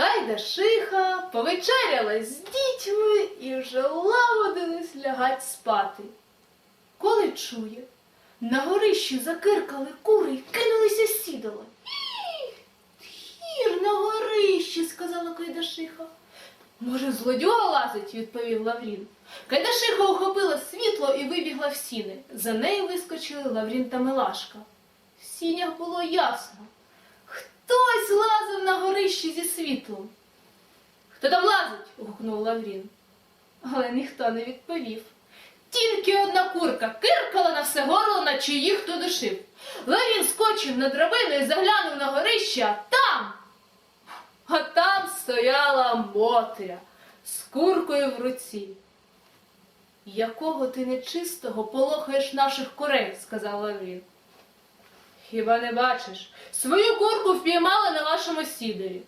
Кайдашиха повечеряла з дітьми і вже лагодились лягать спати. Коли чує, на горищі закиркали кури й кинулися сідала. Гір на горищі, сказала Кайдашиха. Може, злодюга лазить, відповів Лаврін. Кайдашиха ухопила світло і вибігла в сіни. За нею вискочили Лаврін та Милашка. В сінях було ясно. Горищі. Хто там лазить? гукнув Лаврін. Але ніхто не відповів. Тільки одна курка киркала на все горло, наче її хто душив. Лаврін скочив на драбину і заглянув на горище, а там. А там стояла Мотря з куркою в руці. Якого ти нечистого полохаєш наших курей, сказав Лаврін. Хіба не бачиш? Свою курку впіймали на вашому сідері.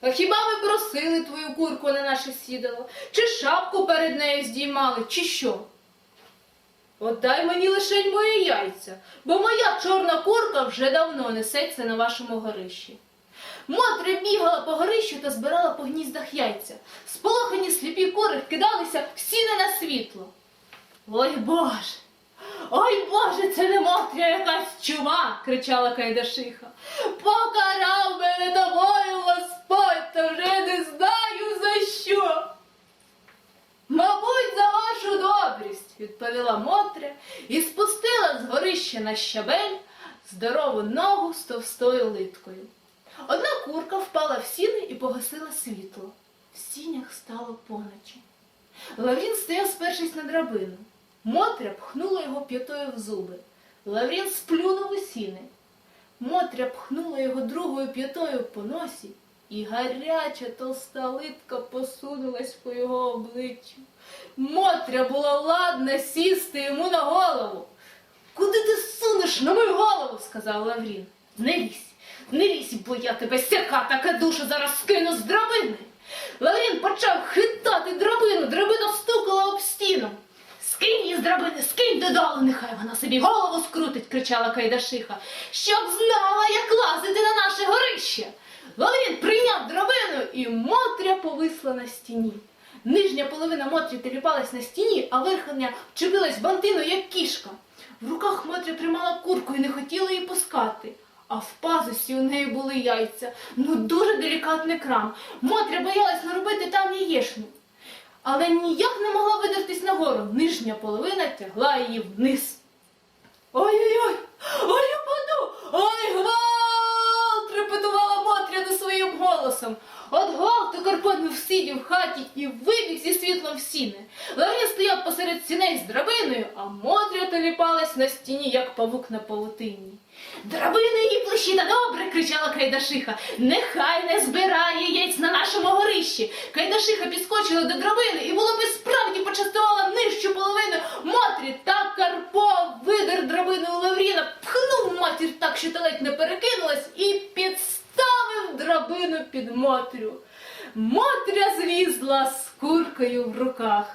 А хіба ми просили твою курку на наше сідало? Чи шапку перед нею здіймали, чи що? Отдай мені лишень мої яйця, бо моя чорна курка вже давно несеться на вашому горищі. Мотря бігала по горищу та збирала по гніздах яйця. Сполохані сліпі кури кидалися в сіни на світло. Ой Боже! Ой Боже, це не Мотря якась чума, кричала Кайдашиха. Покарав мене тобою, Господь, та вже не знаю за що. Мабуть, за вашу добрість, відповіла Мотря і спустила з горища на щабель здорову ногу з товстою литкою. Одна курка впала в сіни і погасила світло. В сінях стало поночі. Лаврін стояв, спершись на драбину. Мотря пхнула його п'ятою в зуби. Лаврін сплюнув у сіни. Мотря пхнула його другою п'ятою по носі, і гаряча товста литка посунулась по його обличчю. Мотря була ладна сісти йому на голову. Куди ти сунеш на мою голову? сказав Лаврін. Не лізь, не лізь, бо я тебе сяка така душа зараз скину з драбини. Лаврін почав хитати драбину, драбина стукала об стіну. Скинь її з драбини, скинь додолу, нехай вона собі голову скрутить, кричала Кайдашиха, щоб знала, як лазити на наше горище. І Мотря повисла на стіні. Нижня половина Мотрі теліпалась на стіні, а верхня вчепилась бантину, як кішка. В руках Мотря тримала курку і не хотіла її пускати. А в пазусі у неї були яйця. Ну дуже делікатний крам. Мотря боялась наробити там яєшню. Але ніяк не могла видертись нагору. Нижня половина тягла її вниз. Хаті і вибіг зі світлом в сіни. Ларін стояв посеред сіней з драбиною, а Мотря теліпалась на стіні, як павук на павутині. Драбини її площина добре, кричала Кайдашиха. Нехай не збирає яйць на нашому горищі. Кайдашиха підскочила до драбини і було би справді почастувала нижчу половину Мотрі. Та Карпо видер драбину у Лавріна, пхнув матір так, що та ледь не перекинулась, і підставив драбину під Мотрю. Мотря злізла з куркою в руках.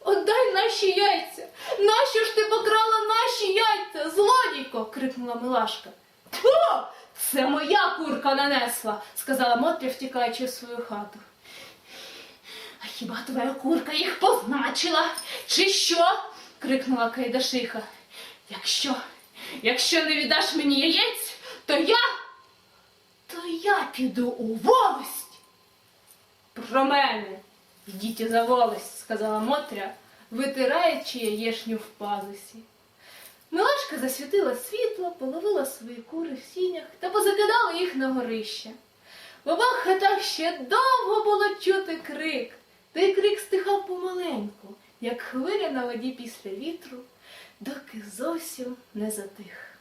Отдай наші яйця. Нащо ж ти покрала наші яйця, злодійко? крикнула Милашка. Тьфу! Це моя курка нанесла, сказала Мотря, втікаючи в свою хату. А хіба твоя курка їх позначила? Чи що? крикнула Кайдашиха. Якщо, якщо не віддаш мені яєць, то я, то я піду у волость. Про мене. Йдіть за волость, сказала Мотря, витираючи яєшню в пазусі. Милашка засвітила світло, половила свої кури в сінях та позакидала їх на горище. В обох хатах ще довго було чути крик, той крик стихав помаленьку, як хвиля на воді після вітру, доки зовсім не затих.